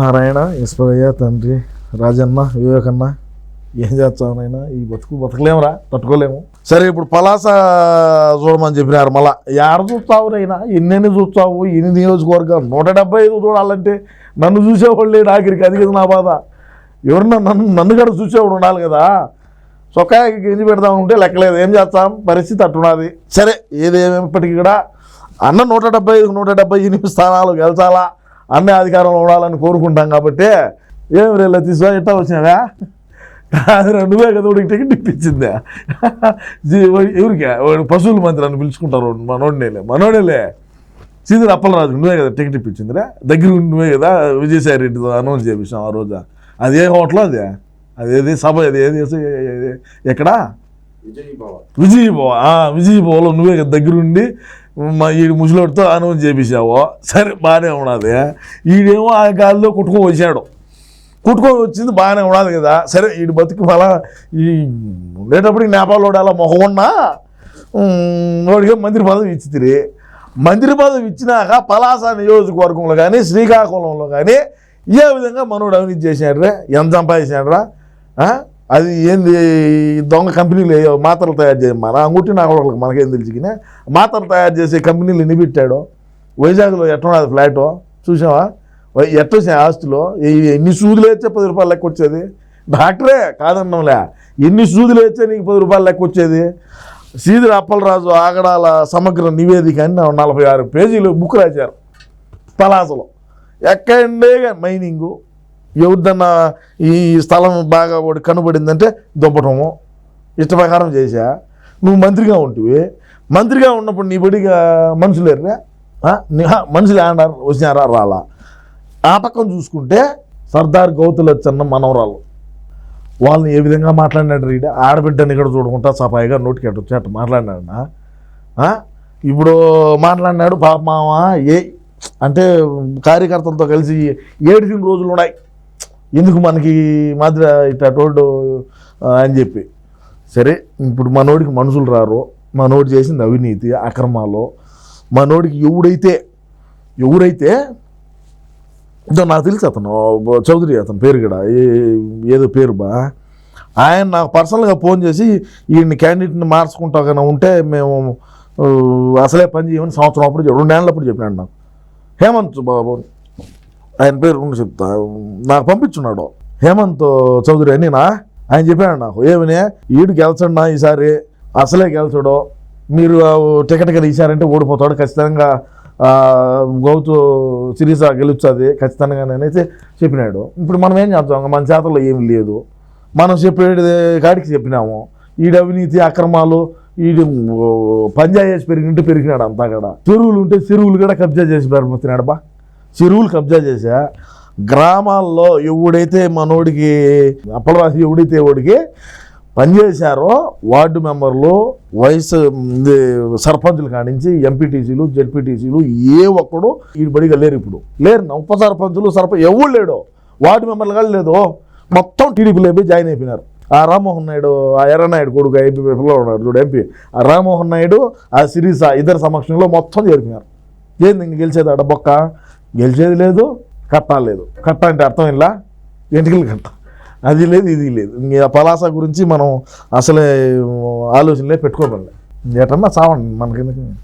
నారాయణ ఈశ్వరయ్య తండ్రి రాజన్న వివేకన్న ఏం చేస్తావు నాయన? ఈ బతుకు బతకలేమురా తట్టుకోలేము. సరే ఇప్పుడు పలాస చూడమని చెప్పినారు మళ్ళా. యాడ చూస్తావు నైనా ఎన్నెన్ని చూస్తావు? ఎన్ని నియోజకవర్గాలు? నూట డెబ్బై ఐదు చూడాలంటే నన్ను చూసేవాళ్ళే నాగరికి అది కదా నా బాధ. ఎవరన్నా నన్ను నన్ను కూడా చూసేవాడు ఉండాలి కదా. సొక్కాయకి గింజి పెడదాం ఉంటే లెక్కలేదు. ఏం చేస్తాం? పరిస్థితి అట్టున్నది. సరే ఏదేమైనప్పటికీ కూడా అన్న నూట డెబ్బై ఐదు నూట డెబ్బై ఎనిమిది స్థానాలు గెలిచాలా? అన్న అధికారంలో ఉండాలని కోరుకుంటాం కాబట్టి ఏం రేళ్ళ తీసుకో ఎట్టా వచ్చినావా? కాదురా నువ్వే కదా వాడికి టికెట్ ఇప్పించిందా. ఎవరికా? వాడు పశువుల మంత్రి అని పిలుచుకుంటారు మనోడినేలే మనోడేలే. సీదర్ అప్పలరాజు నువ్వే కదా టికెట్ ఇప్పించిందిరా? దగ్గర నువ్వే కదా విజయసాయి రెడ్డితో అనౌన్స్ చేపించాం ఆ రోజు. అది ఏ హోటల్ అది? అదేది సభ అది ఏది? ఎక్కడా? విజయ్ బావ విజయ్ బావలో నువ్వే కదా దగ్గరుండి ఈ ముసలోడితో అనౌన్స్ చేపించావు సరే బాగానే ఉన్నది. ఈడేమో ఆ గాలిలో కుట్టుకొని వచ్చాడు. కుట్టుకొని వచ్చింది బాగానే ఉన్నది కదా. సరే ఈడు బతుకు మళ్ళా ఈ ఉండేటప్పటికి నేపాల్లోడు అలా మొహం ఉన్నా? ఉమ్, వాడికి మంత్రి పదవి ఇచ్చితిరి మంత్రి పదవి ఇచ్చినాక పలాస నియోజకవర్గంలో కానీ శ్రీకాకుళంలో కానీ ఏ విధంగా మనోడు అవినీతి రా ఎంత సంపాదించాడు రా అది ఏంది? దొంగ కంపెనీలు మాత్రలు తయారు చేయమన్నా అంగుట్టి నా మనకేం తెలిసికినే మాత్రలు తయారు చేసే కంపెనీలు ఎన్ని పెట్టాడు? వైజాగ్లో ఎట్టున్నది ఫ్లాట్? చూసావా ఎట్ట ఎట్టొచ్చాయి ఆస్తులు? ఎన్ని సూదులు వేస్తే పది రూపాయలు లెక్క వచ్చేది? డాక్టరే కాదన్నంలే. ఎన్ని సూదులు వేస్తే నీకు పది రూపాయలు లెక్క వచ్చేది? సీదిరి అప్పలరాజు ఆగడాల సమగ్ర నివేదిక అని నలభై ఆరు పేజీలు బుక్ రాశారు. పలాసలో. ఎక్కడే మైనింగు? ఎవరిదన్నా ఈ స్థలం బాగా వాడు కనబడిందంటే దుబ్బటము ఇష్ట ప్రకారం చేశా. నువ్వు మంత్రిగా ఉంటివి. మంత్రిగా ఉన్నప్పుడు నీ బడిగా మనుషులు ఎర్రా మనుషులు ఏమన్నారు వచ్చినారా? రాలా. ఆ పక్కన చూసుకుంటే సర్దార్ గౌతులచ్చన్న మనవరాలు. వాళ్ళని ఏ విధంగా మాట్లాడినాడు రీడ ఆడబిడ్డని ఇక్కడ చూడకుండా సఫాయిగా నోటికి వచ్చి అట్ట మాట్లాడినాడు ఇప్పుడు మాట్లాడినాడు పాప మామ ఏ అంటే కార్యకర్తలతో కలిసి ఏడిసిన రోజులు ఉన్నాయి. ఎందుకు మనకి మాదిరి ఇట్లా రోడ్డు అని చెప్పి. సరే ఇప్పుడు మనోడికి మనుషులు రారు మనోడు చేసింది అవినీతి అక్రమాలు మనోడికి ఎవడైతే ఎవరైతే ఇదో నాకు తెలుసు అతను చౌదరి అతని పేరు కూడా ఏ- ఏదో పేరు బా. ఆయన నాకు పర్సనల్గా ఫోన్ చేసి ఈయన్ని క్యాండిడేట్ని మార్చుకుంటా కానీ ఉంటే మేము అసలే పని చేయమని సంవత్సరం అప్పుడు రెండు నెలలప్పుడు చెప్పినాడు నాకు. హేమంత్ బాబు ఆయన పేరు ఉండి చెప్తా. నాకు పంపించున్నాడు. హేమంత్ చౌదరి అని నా ఆయన చెప్పాడు నాకు ఏమని? ఈడు గెలచండి నా ఈసారి? అసలే గెలచడు. మీరు టికెట్ కదా ఇచ్చారంటే ఓడిపోతాడు. ఖచ్చితంగా గౌతు సిరీస్ గెలుస్తుంది ఖచ్చితంగా నేనైతే చెప్పినాడు. ఇప్పుడు మనం ఏం చేద్దాం? మన చేతల్లో ఏమి లేదు. మనం చెప్పేది కాడికి చెప్పినాము. ఈడు అవినీతి అక్రమాలు ఈడు పంజాబ్ చేసి పెరిగినట్టు పెరిగినాడు అంతా కూడా. చెరువులు ఉంటే చెరువులు కూడా కబ్జా చేసి పెరిగిపోతున్నాడు బా. చెరువులు కబ్జా చేశా. గ్రామాల్లో ఎవడైతే మనోడికి అప్పలరాశి ఎవడైతే ఎవడికి పనిచేశారో వార్డు మెంబర్లు వయసు సర్పంచులు కానించి ఎంపీటీసీలు జెడ్పీటీసీలు ఏ ఒక్కడు ఈ బడిగా లేరు ఇప్పుడు. లేరు ఉప సర్పంచులు సర్పంచ్ ఎవరు లేడు. వార్డు మెంబర్లు కానీ లేదు. మొత్తం టీడీపీలో అయిపోయి జాయిన్ అయిపోయినారు. ఆ రామ్మోహన్ నాయుడు ఆ ఎర్రనాయుడు కొడుకు ఎంపీ ఉన్నాడు చూడు ఎంపీ. ఆ రామ్మోహన్ నాయుడు ఆ సిరీస ఇద్దరు సమక్షంలో మొత్తం చేరిపోయినారు. ఏంది ఇంక గెలిచేది ఆడ బొక్క? గెలిచేది లేదు కట్టాలి లేదు. కట్ట అంటే అర్థం ఇలా వెంటకలు కట్ట. అది లేదు ఇది లేదు. ఇంక పలాస గురించి మనం అసలే ఆలోచనలే పెట్టుకోకండి. ఎటన్నా చావండి మనకి